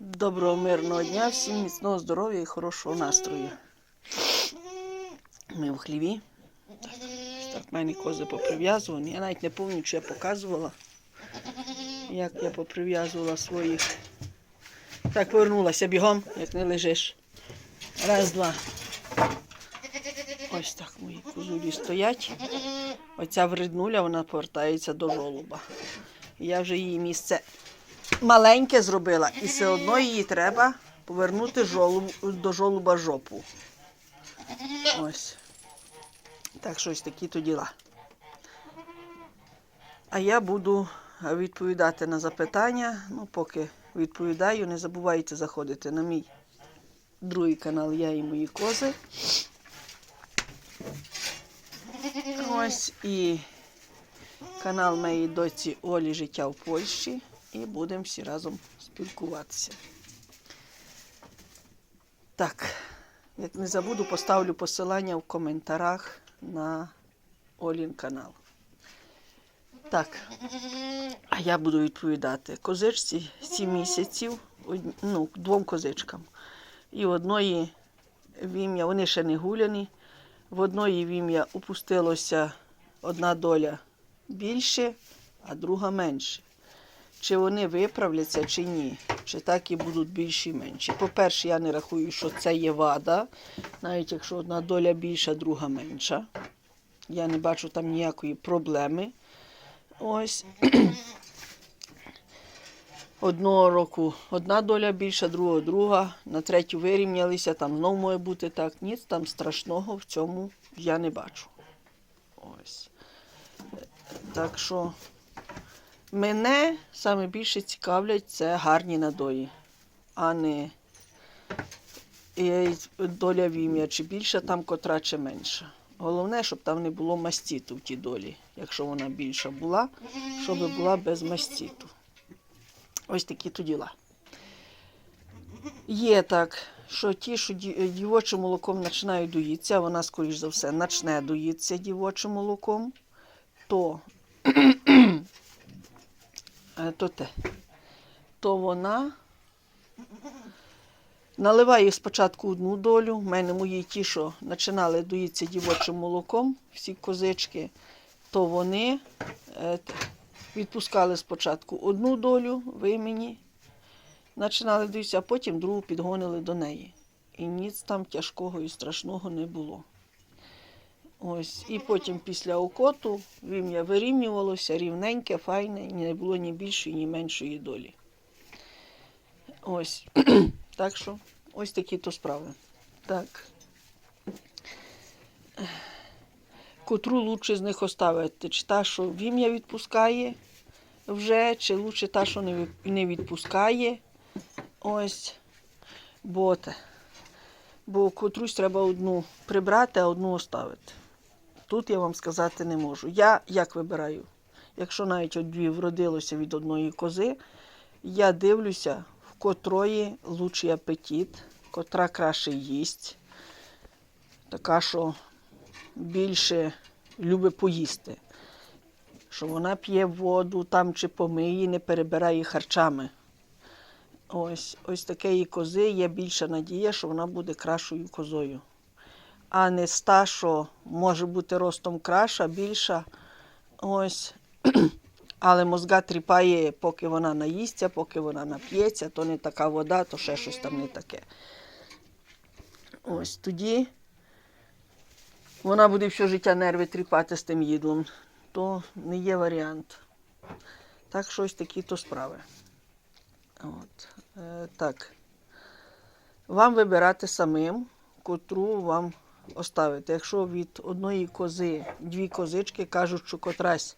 Доброго мирного дня, всім міцного здоров'я і хорошого настрою. Ми в хліві. Так, в мене кози поприв'язувані. Я навіть не пам'ятаю, що я показувала, як я поприв'язувала своїх. Так, повернулася бігом, як не лежиш. Раз, два. Ось так мої козулі стоять. Оця вреднуля, вона повертається до жолуба. Я вже її місце маленьке зробила, і все одно її треба повернути жолуб, до жолуба жопу. Ось. Так що ось такі то діла. А я буду відповідати на запитання. Ну, поки відповідаю, не забувайте заходити на мій другий канал Я і мої кози. Ось і канал моєї доці Олі Життя в Польщі. І будемо всі разом спілкуватися. Так, як не забуду, поставлю посилання в коментарях на Олін канал. Так, а я буду відповідати. Козичці 7 місяців, ну, двом козичкам. І в одної вім'я, вони ще не гуляні. В одної вім'я упустилося одна доля більше, а друга менше. Чи вони виправляться, чи ні. Чи так і будуть більші і менші. По-перше, я не рахую, що це є вада, навіть якщо одна доля більша, друга менша. Я не бачу там ніякої проблеми. Ось. Одного року одна доля більша, другого друга, на третю вирівнялися, там знову може бути так. Ніц там страшного в цьому я не бачу. Ось. Так що мене саме більше цікавлять це гарні надої, а не е, доля вім'я, чи більша там котра, чи менша. Головне, щоб там не було мастіту в тій долі. Якщо вона більша була, щоб була без мастіту. Ось такі то діла. Є так, що ті, що дівочим молоком починають доїтися, вона, скоріш за все, почне доїтися дівочим молоком, то, то те, то вона наливає спочатку одну долю. У мене мої ті, що починали доїтися дівочим молоком, всі козички, то вони е, відпускали спочатку одну долю вимені, починали доїтися, а потім другу підгонили до неї. І ніц там тяжкого і страшного не було. Ось, і потім після окоту вім'я вирівнювалося рівненьке, файне, не було ні більшої, ні меншої долі. Ось. так що, ось такі то справи. Так. Котру лучше з них оставити? Чи та, що вім'я відпускає вже, чи лучше та, що не відпускає. Ось. Бо. Бо котрусь треба одну прибрати, а одну оставити. Тут я вам сказати не можу. Я як вибираю? Якщо навіть дві вродилося від одної кози, я дивлюся, в котрої лучший апетит, котра краще їсть, така, що більше любить поїсти. Що вона п'є воду там чи помиє, не перебирає харчами. Ось, ось такої кози є більша надія, що вона буде кращою козою. А не з та, що може бути ростом краша, більша. Ось. Але мозга тріпає, поки вона наїсться, поки вона нап'ється, то не така вода, то ще щось там не таке. Ось тоді вона буде все життя нерви тріпати з тим їдлом. То не є варіант. Так, щось такі то справи. От. Е, так. Вам вибирати самим, котру вам оставити. Якщо від одної кози дві козички кажуть, що котрась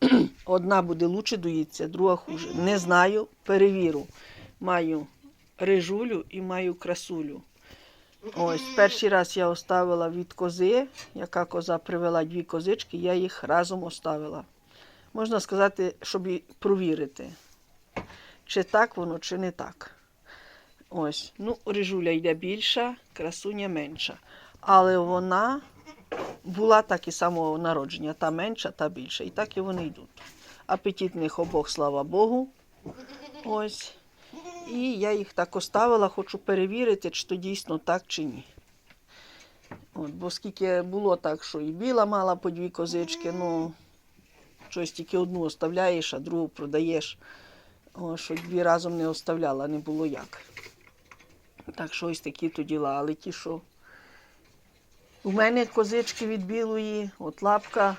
одна буде лучше доїться, друга хуже. Не знаю, перевіру. Маю рижулю і маю красулю. Ось, перший раз я оставила від кози, яка коза привела дві козички, я їх разом оставила. Можна сказати, щоб провірити, чи так воно, чи не так. Ось, ну, рижуля йде більша, красуня менша. Але вона була так і самого народження, та менша, та більша. І так і вони йдуть. Апетит в них обох, слава Богу. Ось. І я їх так оставила, хочу перевірити, чи то дійсно так чи ні. От, бо скільки було так, що і біла мала по дві козички, ну щось тільки одну оставляєш, а другу продаєш. О, що дві разом не оставляла, не було як. Так що ось такі то діла. Але ті, що у мене козички від білої, от лапка,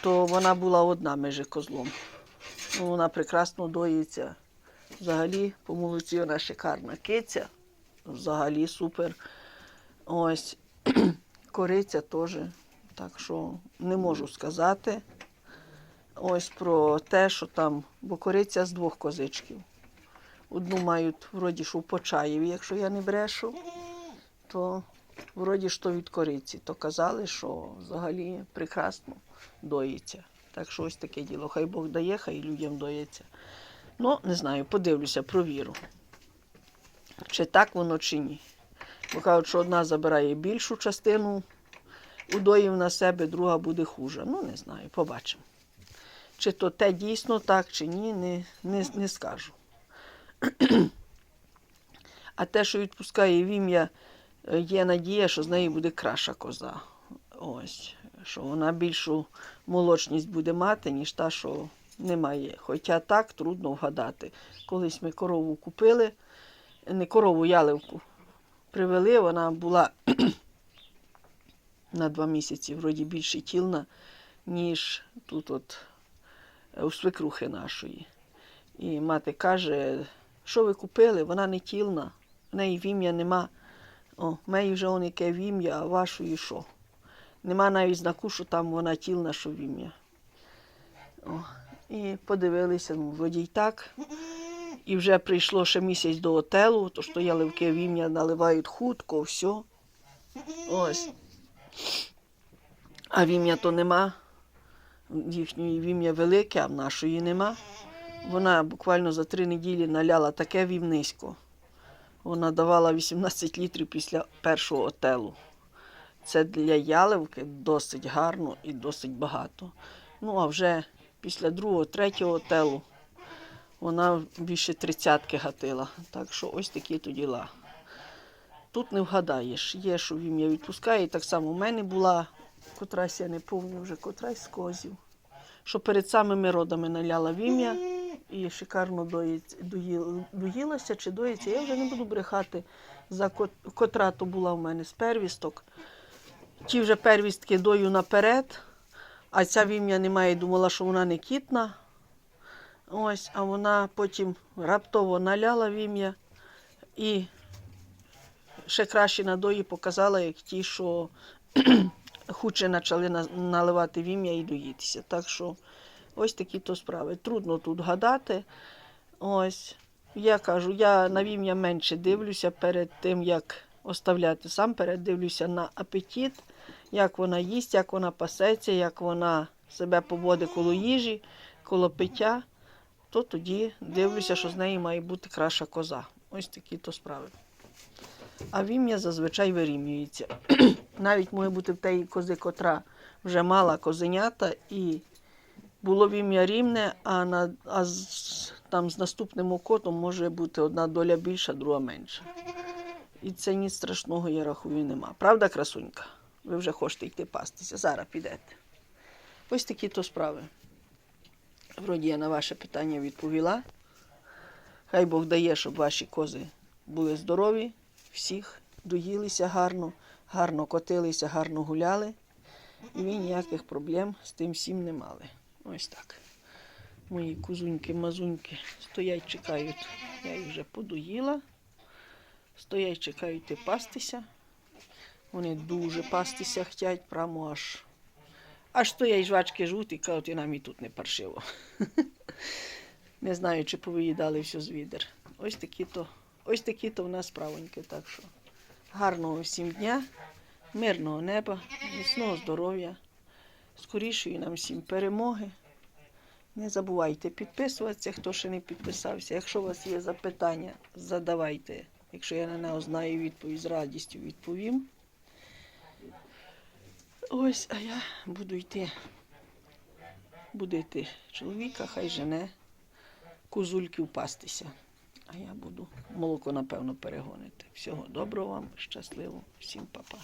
то вона була одна між козлом. Ну, вона прекрасно доїться. Взагалі, по молоці вона шикарна киця. Взагалі супер. Ось кориця теж. Так що не можу сказати. Ось про те, що там, бо кориця з двох козичків. Одну мають вроді що в Почаєві, якщо я не брешу, то вроді що від кориці. То казали, що взагалі прекрасно доїться. Так що ось таке діло. Хай Бог дає, хай людям доїться. Ну, не знаю, подивлюся, провіру. Чи так воно, чи ні. Бо кажуть, що одна забирає більшу частину удоїв на себе, друга буде хуже. Ну, не знаю, побачимо. Чи то те дійсно так, чи ні, не, не, не скажу. А те, що відпускає в ім'я, є надія, що з неї буде краща коза. Ось, що вона більшу молочність буде мати, ніж та, що немає. Хоча так трудно вгадати. Колись ми корову купили, не корову, яливку. Привели, вона була на два місяці, вроді більше тілна, ніж тут от е, у свекрухи нашої. І мати каже, що ви купили, вона не тілна, в неї вім'я нема. О, в неї вже он яке вім'я, а вашої що? Нема навіть знаку, що там вона тілна, що вім'я. І подивилися, ну, вроді й так. І вже прийшло ще місяць до отелу, то що яливки вім'я наливають хутко, все. Ось. А вім'я то нема. Їхньої вім'я велике, а в нашої нема. Вона буквально за три неділі наляла таке вівнисько. Вона давала 18 літрів після першого отелу. Це для яливки досить гарно і досить багато. Ну, а вже після другого, третього отелу вона більше тридцятки гатила. Так що ось такі то діла. Тут не вгадаєш. Є, що вім'я відпускає. І так само в мене була котрась, я не пам'ятаю вже котрась з козів. Що перед самими родами наляла вім'я і шикарно доїлася чи доїться. Я вже не буду брехати, за котра то була в мене з первісток. Ті вже первістки дою наперед, а ця вім'я немає, думала, що вона не кітна. Ось, а вона потім раптово наляла вім'я і ще краще надої показала, як ті, що худше почали наливати вім'я і доїтися. Так що ось такі то справи. Трудно тут гадати. Ось. Я кажу, я на вім'я менше дивлюся перед тим, як оставляти. Сам передивлюся на апетит, як вона їсть, як вона пасеться, як вона себе поводить коло їжі, коло пиття, то тоді дивлюся, що з неї має бути краща коза. Ось такі то справи. А вім'я зазвичай вирівнюється. Навіть може бути в тієї кози, котра вже мала козенята, і було вім'я рівне, а, на, а з, там з наступним окотом може бути одна доля більша, друга менша. І це ні страшного, я рахую, нема. Правда, красунька? Ви вже хочете йти пастися. Зараз підете. Ось такі то справи. Вроді я на ваше питання відповіла. Хай Бог дає, щоб ваші кози були здорові, всіх доїлися гарно, гарно котилися, гарно гуляли. І ви ніяких проблем з тим всім не мали. Ось так. Мої кузуньки-мазуньки стоять, чекають. Я їх вже подоїла. Стоять, чекають і пастися. Вони дуже пастися хотять, прямо аж. Аж стоять жвачки жуть і кажуть, і нам і тут не паршиво. Не знаю, чи повиїдали все з відер. Ось такі то, ось такі то в нас справоньки. Так що гарного всім дня, мирного неба, міцного здоров'я, скорішої нам всім перемоги. Не забувайте підписуватися, хто ще не підписався. Якщо у вас є запитання, задавайте. Якщо я на нього знаю відповідь, з радістю відповім. Ось, а я буду йти. Буду йти чоловіка, хай жене козульків пастися. А я буду молоко, напевно, перегонити. Всього доброго вам, щасливо, всім па-па.